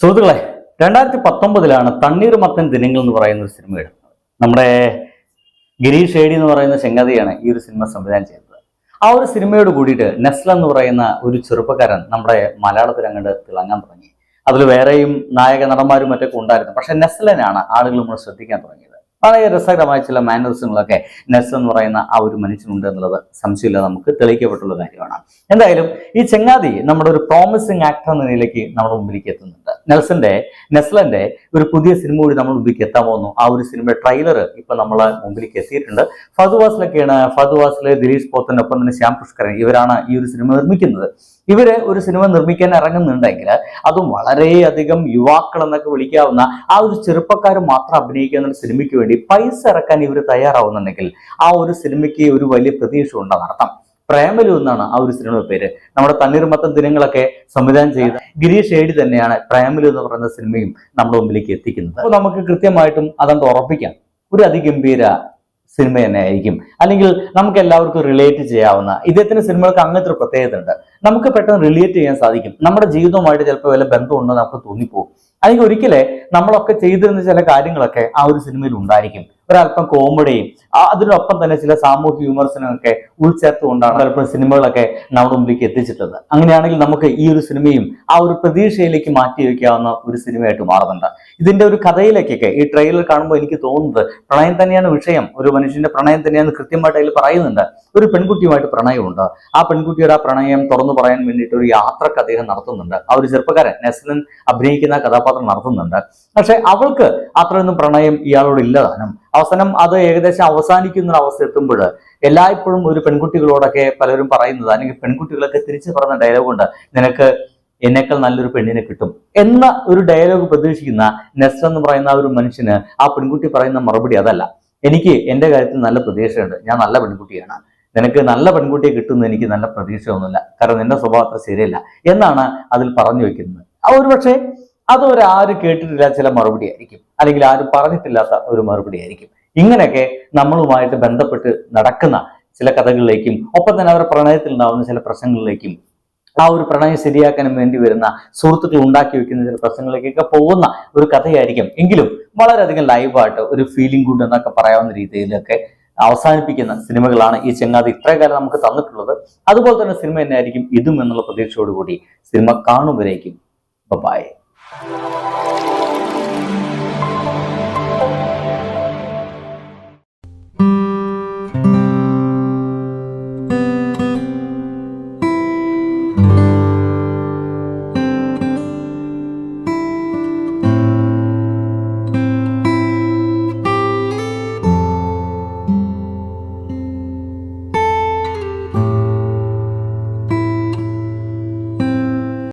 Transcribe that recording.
സുഹൃത്തുക്കളെ രണ്ടായിരത്തി പത്തൊമ്പതിലാണ് തണ്ണീർമത്തൻ ദിനങ്ങൾ എന്ന് പറയുന്ന ഒരു സിനിമ എടുക്കുന്നത് നമ്മുടെ ഗിരീഷ് ഷേഡി എന്ന് പറയുന്ന ചെങ്ങതയാണ് ഈ ഒരു സിനിമ സംവിധാനം ചെയ്തത്. ആ ഒരു സിനിമയോട് കൂടിയിട്ട് നെസ്ല എന്ന് പറയുന്ന ഒരു ചെറുപ്പക്കാരൻ നമ്മുടെ മലയാളത്തിൽ അങ്ങോട്ട് തിളങ്ങാൻ തുടങ്ങി. അതിൽ വേറെയും നായക നടന്മാരും മറ്റൊക്കെ ഉണ്ടായിരുന്നു. പക്ഷെ നെസ്ലനാണ് ആളുകൾ നമ്മൾ ശ്രദ്ധിക്കാൻ തുടങ്ങിയത്. വളരെ രസകരമായ ചില മാനറിസങ്ങളൊക്കെ നെസ് എന്ന് പറയുന്ന ആ ഒരു മനുഷ്യനുണ്ട് എന്നുള്ളത് സംശയമില്ല നമുക്ക് തെളിയിക്കപ്പെട്ടുള്ള കാര്യമാണ്. എന്തായാലും ഈ ചെങ്ങാതി നമ്മുടെ ഒരു പ്രോമിസിങ് ആക്ടർ എന്ന നിലയ്ക്ക് നമ്മുടെ മുമ്പിലേക്ക് എത്തുന്നുണ്ട്. നെൽസന്റെ നെസ്ലന്റെ ഒരു പുതിയ സിനിമ കൂടി നമ്മൾ മുമ്പിലേക്ക് എത്താൻ പോകുന്നു. ആ ഒരു സിനിമയുടെ ട്രെയിലർ ഇപ്പൊ നമ്മളെ മുമ്പിലേക്ക് എത്തിയിട്ടുണ്ട്. ഫതുവാസിലൊക്കെയാണ് ഫതുവാസിലെ ദിലീഷ് പോത്തനൊപ്പം തന്നെ ശ്യാം പുഷ്കരൻ ഇവരാണ് ഈ ഒരു സിനിമ നിർമ്മിക്കുന്നത്. ഇവർ ഒരു സിനിമ നിർമ്മിക്കാൻ ഇറങ്ങുന്നുണ്ടെങ്കിൽ അതും വളരെയധികം യുവാക്കൾ എന്നൊക്കെ വിളിക്കാവുന്ന ആ ഒരു ചെറുപ്പക്കാർ മാത്രം അഭിനയിക്കുന്ന സിനിമയ്ക്ക് വേണ്ടി പൈസ ഇറക്കാൻ ഇവർ തയ്യാറാവുന്നുണ്ടെങ്കിൽ ആ ഒരു സിനിമയ്ക്ക് ഒരു വലിയ പ്രതീക്ഷ ഉണ്ടെന്ന് അർത്ഥം പ്രേമലു എന്നാണ് ആ ഒരു സിനിമയുടെ പേര്. നമ്മുടെ തണ്ണീർമത്തം ദിനങ്ങളൊക്കെ സംവിധാനം ചെയ്ത ഗിരീഷ് ഏടി തന്നെയാണ് പ്രേമലു എന്ന് പറയുന്ന സിനിമയും നമ്മുടെ മുമ്പിലേക്ക് എത്തിക്കുന്നത്. അപ്പോൾ നമുക്ക് കൃത്യമായിട്ടും അതങ്ങ് ഉറപ്പിക്കാം? ഒരു അതിഗംഭീര സിനിമ തന്നെ ആയിരിക്കും. അല്ലെങ്കിൽ നമുക്ക് എല്ലാവർക്കും റിലേറ്റ് ചെയ്യാവുന്ന ഇദ്ദേഹത്തിന്റെ സിനിമകൾക്ക് അങ്ങനത്തെ ഒരു പ്രത്യേകത ഉണ്ട്. നമുക്ക് പെട്ടെന്ന് റിലേറ്റ് ചെയ്യാൻ സാധിക്കും. നമ്മുടെ ജീവിതവുമായിട്ട് ചിലപ്പോൾ വല്ല ബന്ധമുണ്ടോ നമുക്ക് തോന്നിപ്പോകും അല്ലെങ്കിൽ ഒരിക്കലേ നമ്മളൊക്കെ ചെയ്തിരുന്ന ചില കാര്യങ്ങളൊക്കെ ആ ഒരു സിനിമയിൽ ഉണ്ടായിരിക്കും. ഒരല്പം കോമഡിയും അതിനൊപ്പം തന്നെ ചില സാമൂഹ്യ വിമർശനമൊക്കെ ഉൾച്ചേർത്തുകൊണ്ടാണ് പലപ്പോഴും സിനിമകളൊക്കെ നമ്മുടെ മുമ്പിലേക്ക് എത്തിച്ചിട്ടുള്ളത്. അങ്ങനെയാണെങ്കിൽ നമുക്ക് ഈ ഒരു സിനിമയും ആ ഒരു പ്രതീക്ഷയിലേക്ക് മാറ്റി വയ്ക്കാവുന്ന ഒരു സിനിമയായിട്ട് മാറുന്നുണ്ട്. ഇതിന്റെ ഒരു കഥയിലേക്കൊക്കെ ഈ ട്രെയിലർ കാണുമ്പോൾ എനിക്ക് തോന്നുന്നത് പ്രണയം തന്നെയാണ് വിഷയം. ഒരു മനുഷ്യന്റെ പ്രണയം തന്നെയാണ് കൃത്യമായിട്ട് അതിൽ പറയുന്നുണ്ട്. ഒരു പെൺകുട്ടിയുമായിട്ട് പ്രണയമുണ്ട്. ആ പെൺകുട്ടിയുടെ ആ പ്രണയം തുറന്നു പറയാൻ വേണ്ടിയിട്ട് ഒരു യാത്രയ്ക്ക് അദ്ദേഹം നടത്തുന്നുണ്ട്. ആ ഒരു ചെറുപ്പക്കാരൻ നെസ്ലൻ അഭിനയിക്കുന്ന കഥാപാത്രം നടത്തുന്നുണ്ട്. പക്ഷെ അവൾക്ക് അത്രയൊന്നും പ്രണയം ഇയാളോട് ഇല്ലതാനും അവസാനം അത് ഏകദേശം അവസാനിക്കുന്ന ഒരു അവസ്ഥ എത്തുമ്പോൾ എല്ലായ്പ്പോഴും ഒരു പെൺകുട്ടികളോടൊക്കെ പലരും പറയുന്നത് അല്ലെങ്കിൽ പെൺകുട്ടികളൊക്കെ തിരിച്ചു പറയുന്ന ഡയലോഗുണ്ട് നിനക്ക് എന്നേക്കാൾ നല്ലൊരു പെണ്ണിനെ കിട്ടും എന്ന ഒരു ഡയലോഗ് പ്രതീക്ഷിക്കുന്ന നെസ്റ്റർ എന്ന് പറയുന്ന ഒരു മനുഷ്യന് ആ പെൺകുട്ടി പറയുന്ന മറുപടി അതല്ല. എനിക്ക് എന്റെ കാര്യത്തിൽ നല്ല പ്രതീക്ഷയുണ്ട്. ഞാൻ നല്ല പെൺകുട്ടിയാണ്. നിനക്ക് നല്ല പെൺകുട്ടിയെ കിട്ടുന്ന എനിക്ക് നല്ല പ്രതീക്ഷയൊന്നുമില്ല. കാരണം നിന്റെ സ്വഭാവം ശരിയല്ല എന്നാണ് അതിൽ പറഞ്ഞു വെക്കുന്നത്. ആ ഒരു പക്ഷേ അത് ഒരാരും കേട്ടിട്ടില്ല ചില മറുപടി ആയിരിക്കും അല്ലെങ്കിൽ ആരും പറഞ്ഞിട്ടില്ലാത്ത ഒരു മറുപടി ആയിരിക്കും ഇങ്ങനെയൊക്കെ നമ്മളുമായിട്ട് ബന്ധപ്പെട്ട് നടക്കുന്ന ചില കഥകളിലേക്കും ഒപ്പം തന്നെ അവരുടെ പ്രണയത്തിൽ ഉണ്ടാവുന്ന ചില പ്രശ്നങ്ങളിലേക്കും ആ ഒരു പ്രണയം ശരിയാക്കാനും വേണ്ടി വരുന്ന സുഹൃത്തുക്കൾ ഉണ്ടാക്കി വെക്കുന്ന ചില പ്രശ്നങ്ങളിലേക്കൊക്കെ പോകുന്ന ഒരു കഥയായിരിക്കും. എങ്കിലും വളരെയധികം ലൈവായിട്ട് ഒരു ഫീലിംഗ് ഗുഡ് എന്നൊക്കെ പറയാവുന്ന രീതിയിലൊക്കെ അവസാനിപ്പിക്കുന്ന സിനിമകളാണ് ഈ ചെങ്ങാതി ഇത്രയും കാലം നമുക്ക് തന്നിട്ടുള്ളത്. അതുപോലെ തന്നെ സിനിമ തന്നെയായിരിക്കും ഇതും എന്നുള്ള പ്രതീക്ഷയോടുകൂടി സിനിമ കാണുമ്പോഴേക്കും ബൈ Thank you.